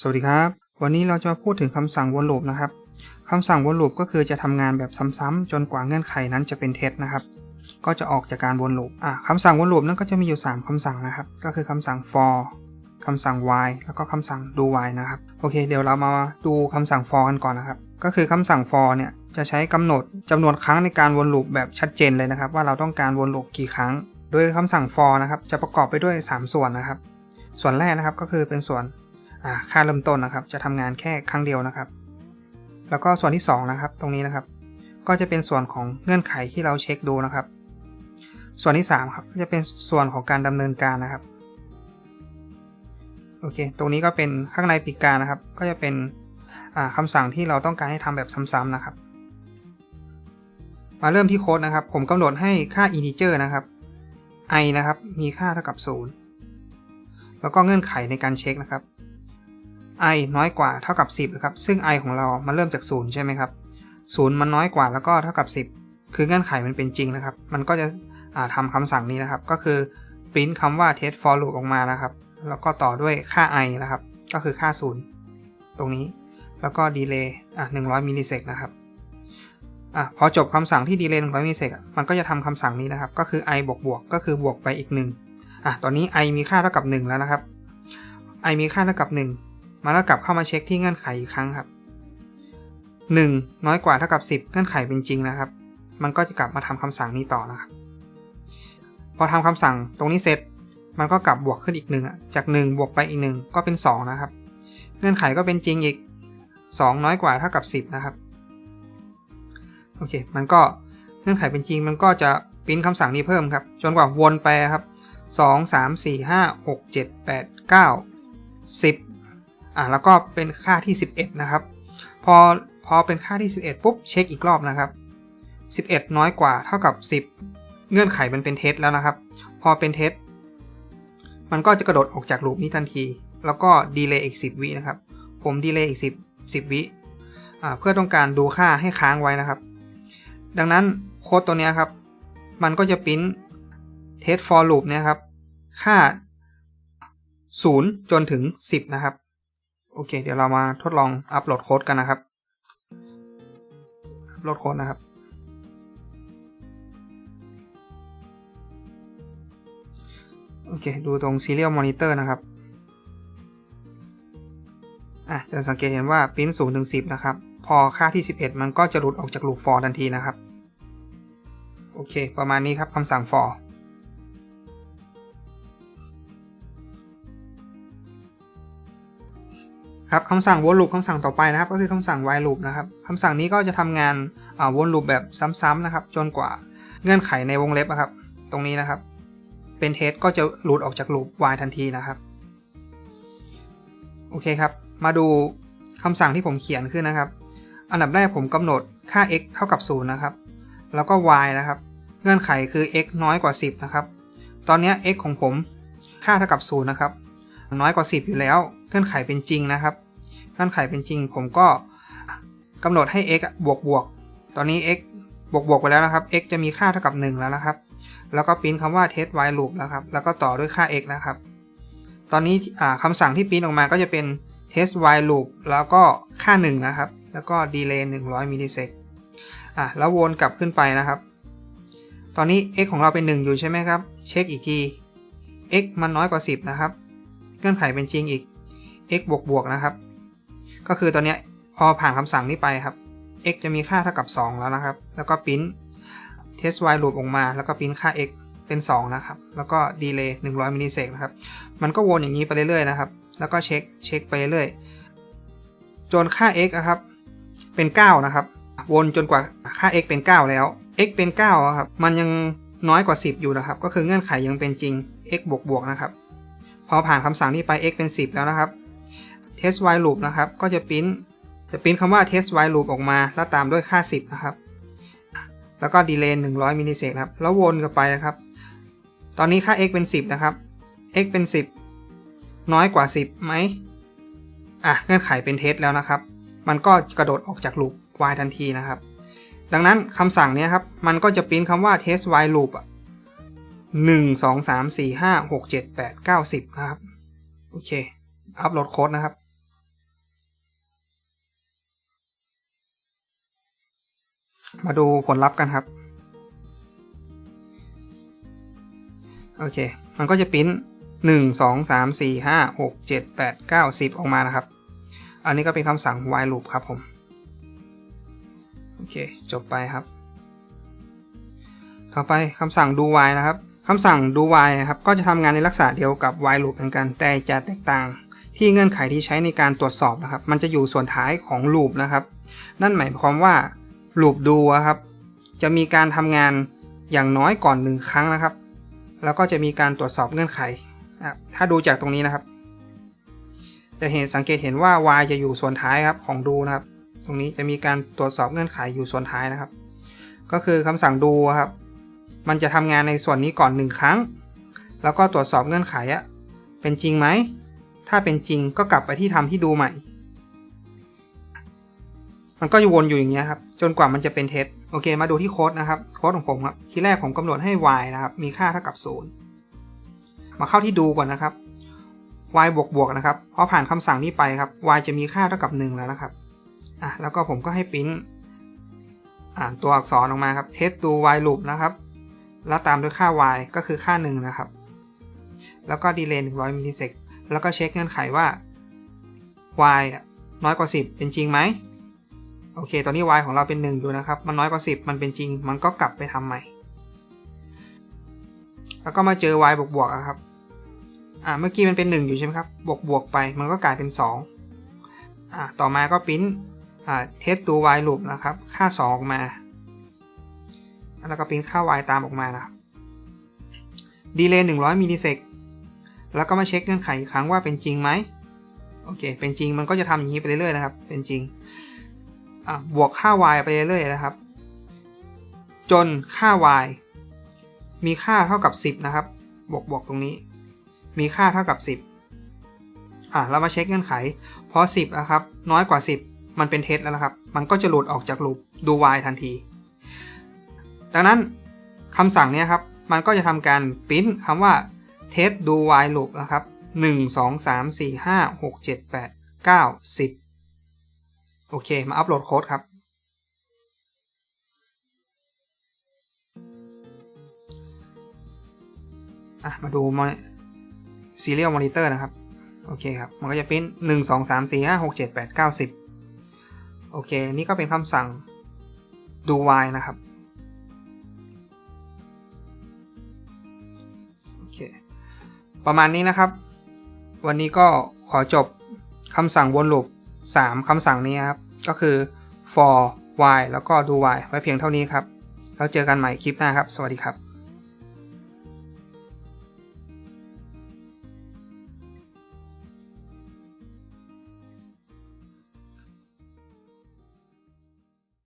สวัสดีครับ วันนี้เราจะมาพูดถึงคำสั่งวนลูปนะครับคำสั่งวนลูปก็คือจะทำงานแบบซ้ำๆจนกว่าเงื่อนไขนั้นจะเป็นเท็จนะครับ ก็จะออกจากการวนลูปอะคำสั่งวนลูปนั้นก็จะมีอยู่ 3คำสั่งนะครับ ก็คือคำสั่ง for คำสั่ง while แล้วก็คำสั่ง do while นะครับโอเค เดี๋ยวเรามาดูคำสั่ง for กันก่อนนะครับ ก็คือคำสั่ง for เนี่ยจะใช้กำหนดจำนวนครั้งในการวนลูปแบบชัดเจนเลยนะครับ ว่าเราต้องการวนลูปกี่ครั้ง โดยคำสั่ง for นะครับจะประกอบไปด้วย 3 ส่วนนะครับ ส่วนแรกนะครับก็คือเป็นส่วน ค่าเริ่มต้นนะครับ จะทำงานแค่ครั้งเดียวนะครับ แล้วก็ส่วนที่2นะครับตรงนี้นะครับ ก็จะเป็นส่วนของเงื่อนไขที่เราเช็คดูนะครับ ส่วนที่3ครับก็จะเป็นส่วนของการดำเนินการนะครับโอเค ตรงนี้ก็เป็นข้างในปีกการนะครับ ก็จะเป็นคำสั่งที่เราต้องการให้ทำแบบซ้ำๆนะครับ มาเริ่มที่โค้ดนะครับ ผมกำหนดให้ค่า integer นะครับ i นะครับ มีค่าเท่ากับ 0 แล้วก็เงื่อนไขในการเช็คนะครับ i น้อยกว่าเท่ากับ 10นะครับซึ่ง i ของเรามันเริ่มจาก 0 ใช่ไหมครับ0มันน้อยกว่าแล้วก็เท่ากับ 10 คือเงื่อนไขมันเป็นจริงนะครับ มันก็จะทำคำสั่งนี้นะครับ ก็คือ print คำว่า test for loop ออกมานะครับ แล้วก็ต่อด้วยค่า i นะครับ ก็คือค่า 0 ตรงนี้ แล้วก็ delay อะ100มิลลิเซกนะครับอะพอจบคำสั่งที่ delay 100มิลลิเซกมันก็จะทำคำสั่งนี้นะครับ ก็คือ i บวกบวกก็คือบวกไปอีก1อะตอนนี้ i มีค่าเท่ากับ 1 แล้วนะครับ i มีค่าเท่ากับ 1 มาแล้วกลับเข้ามาเช็คที่เงื่อนไขอีกครั้งครับ 1 น้อยกว่าเท่ากับ 10 เงื่อนไขเป็นจริงนะครับ มันก็จะกลับมาทำคำสั่งนี้ต่อนะครับ พอทำคำสั่งตรงนี้เสร็จ มันก็กลับบวกขึ้นอีกหนึ่งอะจาก 1 บวกไปอีก 1 ก็เป็น 2 นะครับ เงื่อนไขก็เป็นจริงอีก 2 น้อยกว่าเท่ากับ 10 นะครับ โอเค มันก็เงื่อนไขเป็นจริง มันก็จะปิ้นคำสั่งนี้เพิ่มครับ จนกว่าวนไปครับ 2 3 4 5 6 7 8 9 10 อะแล้วก็เป็นค่าที่ 11 นะครับ พอพอเป็นค่าที่ 11 ปุ๊บเช็คอีกรอบนะครับ 11 น้อยกว่าเท่ากับ 10 เงื่อนไขมันเป็นเท็จแล้วนะครับ พอเป็นเท็จมันก็จะกระโดดออกจากลูปนี้ทันที แล้วก็ดีเลย์อีก 10 วินะครับ ผมดีเลย์อีก 10 10 วิเพื่อต้องการดูค่าให้ค้างไว้นะครับ ดังนั้นโค้ดตัวนี้ครับ มันก็จะปริ้น test for loop เนี่ยครับ ค่า 0 จนถึง 10 นะครับ โอเค เดี๋ยวเรามาทดลองอัปโหลดโค้ดกันนะครับ อัปโหลดโค้ดนะครับ โอเค ดูตรง serial monitor นะครับอะจะสังเกตเห็นว่าปิ้น0ถึง10นะครับ พอค่าที่ 11 มันก็จะหลุดออกจาก loop for ทันทีนะครับ โอเค ประมาณนี้ครับคำสั่ง for ครับคำสั่งวนลูปคำสั่งต่อไปนะครับก็คือคำสั่ง while loop นะครับคำสั่งนี้ก็จะทำงานวนลูปแบบซ้ำๆนะครับ จนกว่าเงื่อนไขในวงเล็บครับ ตรงนี้นะครับ เป็นเทสก็จะหลุดออกจากลูป while ทันทีนะครับโอเคครับ มาดูคำสั่งที่ผมเขียนขึ้นนะครับ อันดับแรกผมกำหนดค่า x เท่ากับ 0 นะครับ แล้วก็ y นะครับ เงื่อนไขคือ x น้อยกว่า 10 นะครับ ตอนนี้ x ของผมค่าเท่ากับ 0 นะครับ น้อยกว่า 10 อยู่แล้ว เงื่อนไขเป็นจริงนะครับ เงื่อนไขเป็นจริง ผมก็กำหนดให้ x บวกบวก ตอนนี้ x บวกบวกไปแล้วนะครับ x จะมีค่าเท่ากับ 1 แล้วนะครับ แล้วก็ปริ้นคำว่า test while loop นะครับ แล้วก็ต่อด้วยค่า x นะครับ ตอนนี้คำสั่งที่ปริ้นออกมาก็จะเป็น test while loop แล้วก็ค่า 1 นะครับ แล้วก็ delay 100มิลลิเซกอะแล้ววนกลับขึ้นไปนะครับ ตอนนี้ x ของเราเป็น 1 อยู่ใช่ไหมครับ เช็คอีกที x มันน้อยกว่า 10 นะครับ เงื่อนไขเป็นจริงอีก x บวกบวกนะครับ ก็คือตอนนี้พอผ่านคำสั่งนี้ไปครับ x จะมีค่าเท่ากับ 2 แล้วนะครับ แล้วก็ปิ้น test while loop ออกมา แล้วก็ปิ้นค่า x เป็น 2 นะครับ แล้วก็ delay 100 มิลลิเซกนะครับ มันก็วนอย่างนี้ไปเรื่อยๆนะครับ แล้วก็เช็คเช็คไปเรื่อยจนค่า x นะครับ เป็น 9 นะครับ วนจนกว่าค่า x เป็น 9 แล้ว x เป็น9ครับ มันยังน้อยกว่า 10 อยู่นะครับ ก็คือเงื่อนไขยังเป็นจริง x บวกบวกนะครับ พอผ่านคำสั่งนี้ไป x เป็น 10 แล้วนะครับ test while loop นะครับ ก็จะปริ้นจะปริ้นคำว่า test while loop ออกมา แล้วตามด้วยค่า 10 นะครับ แล้วก็ delay 100มิลลิเซกครับ แล้ววนกันไปนะครับ ตอนนี้ค่า x เป็น 10 นะครับ x เป็น 10 น้อยกว่า 10ไหมอะเงื่อนไขเป็นเทสแล้วนะครับ มันก็กระโดดออกจากลูป y ทันทีนะครับ ดังนั้นคำสั่งนี้ครับ มันก็จะปริ้นคำว่า test while loop 1 2 3 4 5 6 7 8 9 10 นะครับ โอเค อัพโหลดโค้ดนะครับ มาดูผลลัพธ์กันครับ โอเค มันก็จะปิ้น1 2 3 4 5 6 7 8 9 10 ออกมานะครับ อันนี้ก็เป็นคำสั่ง while loop ครับผม โอเค จบไปครับ ต่อไปคำสั่ง do while นะครับ คำสั่ง do while ครับก็จะทำงานในลักษณะเดียวกับ while loop เหมือนกัน แต่จะแตกต่างที่เงื่อนไขที่ใช้ในการตรวจสอบนะครับ มันจะอยู่ส่วนท้ายของ loop นะครับ นั่นหมายความว่า loop do ครับจะมีการทำงานอย่างน้อยก่อนหนึ่งครั้งนะครับ แล้วก็จะมีการตรวจสอบเงื่อนไข ถ้าดูจากตรงนี้นะครับ จะเห็นสังเกตเห็นว่า y จะอยู่ส่วนท้ายครับของ do นะครับ ตรงนี้จะมีการตรวจสอบเงื่อนไขอยู่ส่วนท้ายนะครับ ก็คือคำสั่ง do ครับ มันจะทำงานในส่วนนี้ก่อนหนึ่งครั้ง แล้วก็ตรวจสอบเงื่อนไขอะเป็นจริงไหม ถ้าเป็นจริงก็กลับไปที่ทำที่ดูใหม่ มันก็จะวนอยู่อย่างเงี้ยครับ จนกว่ามันจะเป็นเท็จโอเค มาดูที่โค้ดนะครับโค้ดของผมครับ ที่แรกผมกำหนดให้ y นะครับ มีค่าเท่ากับ 0 มาเข้าที่ดูก่อนนะครับ y บวกบวกนะครับพราะผ่านคำสั่งนี้ไปครับ y จะมีค่าเท่ากับ 1 แล้วนะครับอะแล้วก็ผมก็ให้ปริ้นอ่านตัวอักษรออกมาครับเทสดู y loop นะครับ แล้วตามด้วยค่า y ก็คือค่า 1 นะครับ แล้วก็ดีเลย์100มิลลิเซกแล้วก็เช็คเงื่อนไขว่า y อะน้อยกว่า 10 เป็นจริงไหมโอเค ตอนนี้ y ของเราเป็น 1 อยู่นะครับ มันน้อยกว่า 10 มันเป็นจริง มันก็กลับไปทำใหม่ แล้วก็มาเจอ y บวกบวกครับ อ่า เมื่อกี้มันเป็น 1 อยู่ใช่ไหมครับ บวกบวกไป มันก็กลายเป็น 2 อ่า ต่อมาก็ปริ้นอ่าเทสตัว y loop นะครับ ค่า 2 ออกมา แล้วก็ปริ้นค่า y ตามออกมานะครับดีเลย์100มิลลิเซกแล้วก็มาเช็คเงื่อนไขอีกครั้งว่าเป็นจริงไหมโอเค เป็นจริงมันก็จะทำอย่างนี้ไปเรื่อยๆนะครับ เป็นจริงบวกค่า y ไปเรื่อยๆนะครับ จนค่า y มีค่าเท่ากับ 10 นะครับ บวกบวกตรงนี้ มีค่าเท่ากับ 10อะเรามาเช็คเงื่อนไข พอ 10นะครับ น้อยกว่า 10 มันเป็นเท็จแล้วนะครับ มันก็จะหลุดออกจากลูปดู y ทันที ดังนั้นคำสั่งนี้ครับ มันก็จะทำการปริ้นคำว่า test do while loop นะครับ 1 2 3 4 5 6 7 8 9 10 โอเค มาอัปโหลดโค้ดครับ มาดู serial monitor นะครับ โอเคครับ มันก็จะเป็นหนึ่งสองสามสี่ห้าหกเจ็ดแปดเก้าสิบโอเค นี่ก็เป็นคำสั่ง do while นะครับ ประมาณนี้นะครับ วันนี้ก็ขอจบคำสั่งวนลูป3คำสั่งนี้ครับ ก็คือ for while แล้วก็ do while ไว้เพียงเท่านี้ครับ แล้วเจอกันใหม่คลิปหน้าครับ สวัสดีครับ